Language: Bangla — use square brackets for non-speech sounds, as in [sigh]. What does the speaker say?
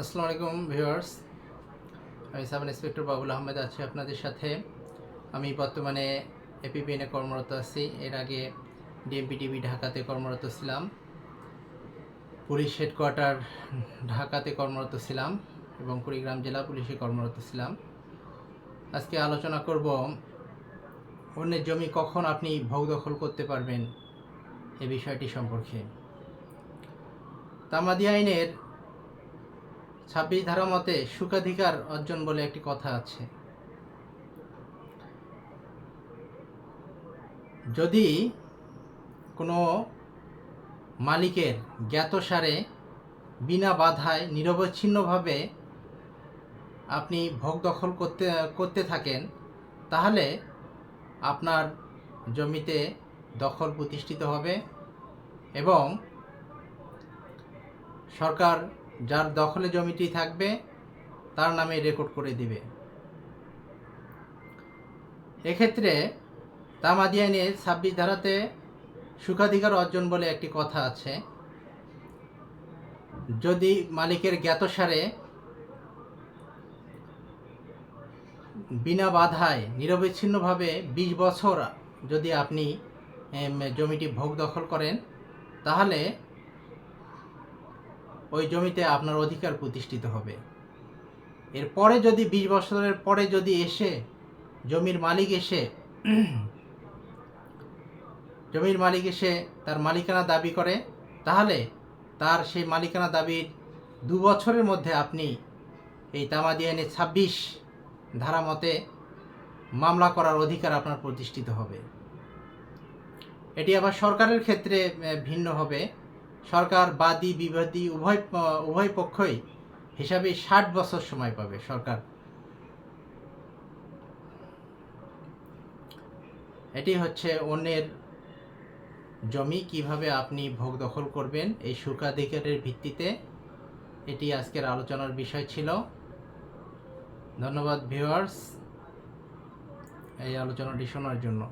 আসসালামু আলাইকুম ভিউয়ার্স। আমি সাব ইন্সপেক্টর বাবুল আহমেদ, আছি আপনাদের সাথে। আমি বর্তমানে এপিপিএনে কর্মরত আছি। এর আগে ডিএমপিটিভি ঢাকাতে কর্মরত ছিলাম। পুলিশ হেডকোয়ার্টার ঢাকাতে কর্মরত ছিলাম এবং কুড়িগ্রাম জেলা পুলিশে কর্মরত ছিলাম। আজকে আলোচনা করব, অন্যের জমি কখন আপনি ভোগ দখল করতে পারবেন এই বিষয়টি সম্পর্কে। তামাদি আইনের ছাব্বিশ ধারা মতে সুখাধিকার অর্জন বলে একটি কথা আছে। যদি কোনো মালিকের জ্ঞাতসারে বিনা বাধায় নিরবচ্ছিন্নভাবে আপনি ভোগ দখল করতে করতে থাকেন, তাহলে আপনার জমিতে দখল প্রতিষ্ঠিত হবে এবং সরকার যার দখলে জমিটি থাকবে, তার নামে রেকর্ড করে দিবে। এক্ষেত্রে তামাদি আইনে ছাব্বিশ ধারাতে সুখাধিকার অর্জন বলে একটি কথা আছে। যদি মালিকের জ্ঞাতসারে বিনা বাধায় নিরবিচ্ছিন্নভাবে বিশ বছর যদি আপনি জমিটি ভোগ দখল করেন, তাহলে ওই জমিতে আপনার অধিকার প্রতিষ্ঠিত হবে। এরপরে যদি বিশ বছরের পরে যদি এসে জমির মালিক এসে [clears throat] জমির মালিক এসে তার মালিকানা দাবি করে, তাহলে তার সেই মালিকানা দাবির দু বছরের মধ্যে আপনি এই তামাদি আইনে ছাব্বিশ ধারা মতে মামলা করার অধিকার আপনার প্রতিষ্ঠিত হবে। এটি আবার সরকারের ক্ষেত্রে ভিন্ন হবে। সরকার, বাদী, বিবাদী, উভয় উভয় পক্ষই হিসাবে ষাট বছর সময় পাবে সরকার। এটি হচ্ছে অন্যের জমি, কীভাবে আপনি ভোগ দখল করবেন, এই সুখাধিকারের ভিত্তিতে এটি আজকের আলোচনার বিষয় ছিল। ধন্যবাদ, ভিউয়ার্স, এই আলোচনাটি শোনার জন্য।